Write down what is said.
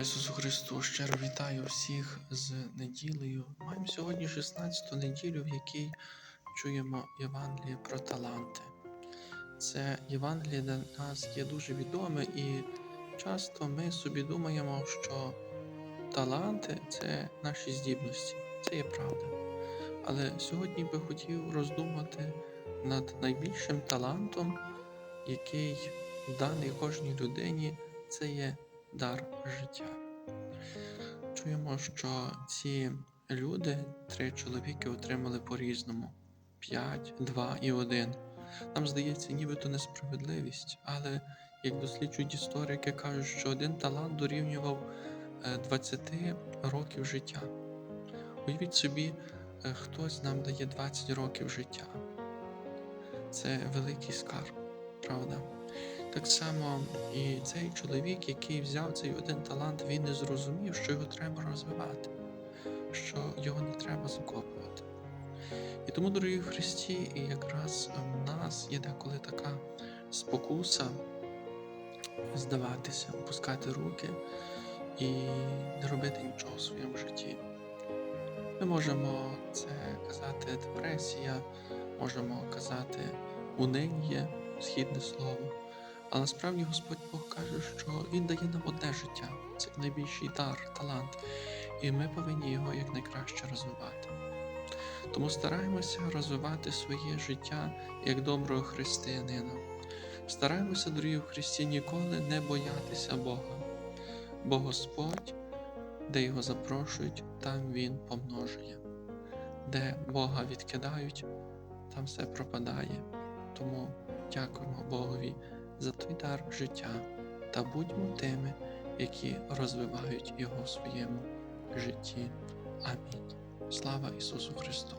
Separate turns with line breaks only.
Ісусу Христу, щиро вітаю всіх з неділею. Маємо сьогодні 16-ту неділю, в якій чуємо Євангеліє про таланти. Це Євангеліє для нас є дуже відоме, і часто ми собі думаємо, що таланти це наші здібності, це є правда. Але сьогодні би хотів роздумати над найбільшим талантом, який даний кожній людині, це є дар життя. Чуємо, що ці люди, три чоловіки, отримали по-різному: п'ять, два і один. Нам здається, нібито несправедливість, але як досліджують історики, кажуть, що один талант дорівнював е, 20 років життя. Уявіть собі, е, хтось нам дає 20 років життя. Це великий скарб, правда? Так само і цей чоловік, який взяв цей один талант, він не зрозумів, що його треба розвивати, що його не треба закопувати. І тому, дорогі Христі, і якраз в нас є деколи така спокуса здаватися, опускати руки і не робити нічого в своєму житті. Ми можемо це казати депресія, можемо казати униння, східне слово. Але насправді Господь Бог каже, що Він дає нам одне життя, це найбільший дар, талант, і ми повинні його якнайкраще розвивати. Тому стараємося розвивати своє життя як доброго християнина. Стараємося, дорогі в Христі, ніколи не боятися Бога, бо Господь, де його запрошують, там Він помножує. Де Бога відкидають, там все пропадає. Тому дякуємо Богові за той дар життя та будьмо тими, які розвивають його в своєму житті. Амінь. Слава Ісусу Христу!